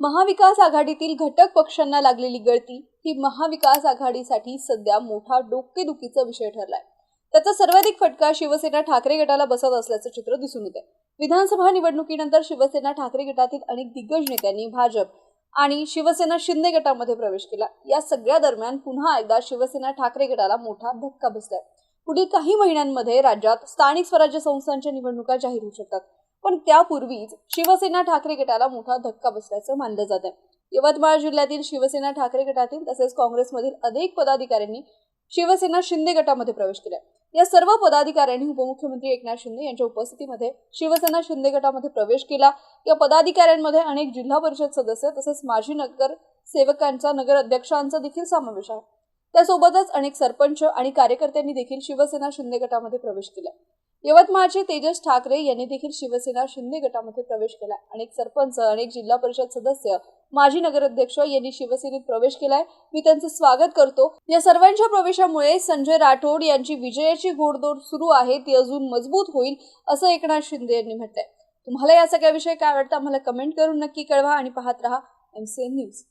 महाविकास आघाडीतील घटक पक्षांना लागलेली गळती ही महाविकास आघाडीसाठी सध्या मोठा डोकेदुखीचा विषय ठरलाय. त्याचा सर्वाधिक फटका शिवसेना ठाकरे गटाला बसत असल्याचं चित्र दिसून येते विधानसभा निवडणुकीनंतर शिवसेना ठाकरे गटातील अनेक दिग्गज नेत्यांनी भाजप आणि शिवसेना शिंदे गटामध्ये प्रवेश केला. या सगळ्या दरम्यान पुन्हा एकदा शिवसेना ठाकरे गटाला मोठा धक्का बसलाय. पुढील काही महिन्यांमध्ये राज्यात स्थानिक स्वराज्य संस्थांच्या निवडणुका जाहीर होऊ शकतात. पण त्यापूर्वीच शिवसेना ठाकरे गटाला मोठा धक्का बसल्याचं मानलं जात आहे. यवतमाळ जिल्ह्यातील शिवसेना ठाकरे गटातील तसेच काँग्रेसमधील अनेक पदाधिकाऱ्यांनी शिवसेना शिंदे गटामध्ये प्रवेश केला या सर्व पदाधिकाऱ्यांनी उपमुख्यमंत्री एकनाथ शिंदे यांच्या उपस्थितीमध्ये शिवसेना शिंदे गटामध्ये प्रवेश केला. या पदाधिकाऱ्यांमध्ये अनेक जिल्हा परिषद सदस्य तसेच माजी नगर सेवकांचा नगर अध्यक्षांचा देखील समावेश आहे. त्यासोबतच अनेक सरपंच आणि कार्यकर्त्यांनी देखील शिवसेना शिंदे गटामध्ये प्रवेश केला यवतमाळचे तेजस ठाकरे यांनी देखील शिवसेना शिंदे गटामध्ये प्रवेश केला अनेक सरपंच अनेक जिल्हा परिषद सदस्य माजी नगराध्यक्ष यांनी शिवसेनेत प्रवेश केलाय. मी त्यांचं स्वागत करतो. या सर्वांच्या प्रवेशामुळे संजय राठोड यांची विजयाची घोडदौड सुरू आहे. ती अजून मजबूत होईल असं एकनाथ शिंदे यांनी म्हटलंय. तुम्हाला या सगळ्याविषयी काय वाटतं आम्हाला कमेंट करून नक्की कळवा आणि पाहत रहा एम सी एन न्यूज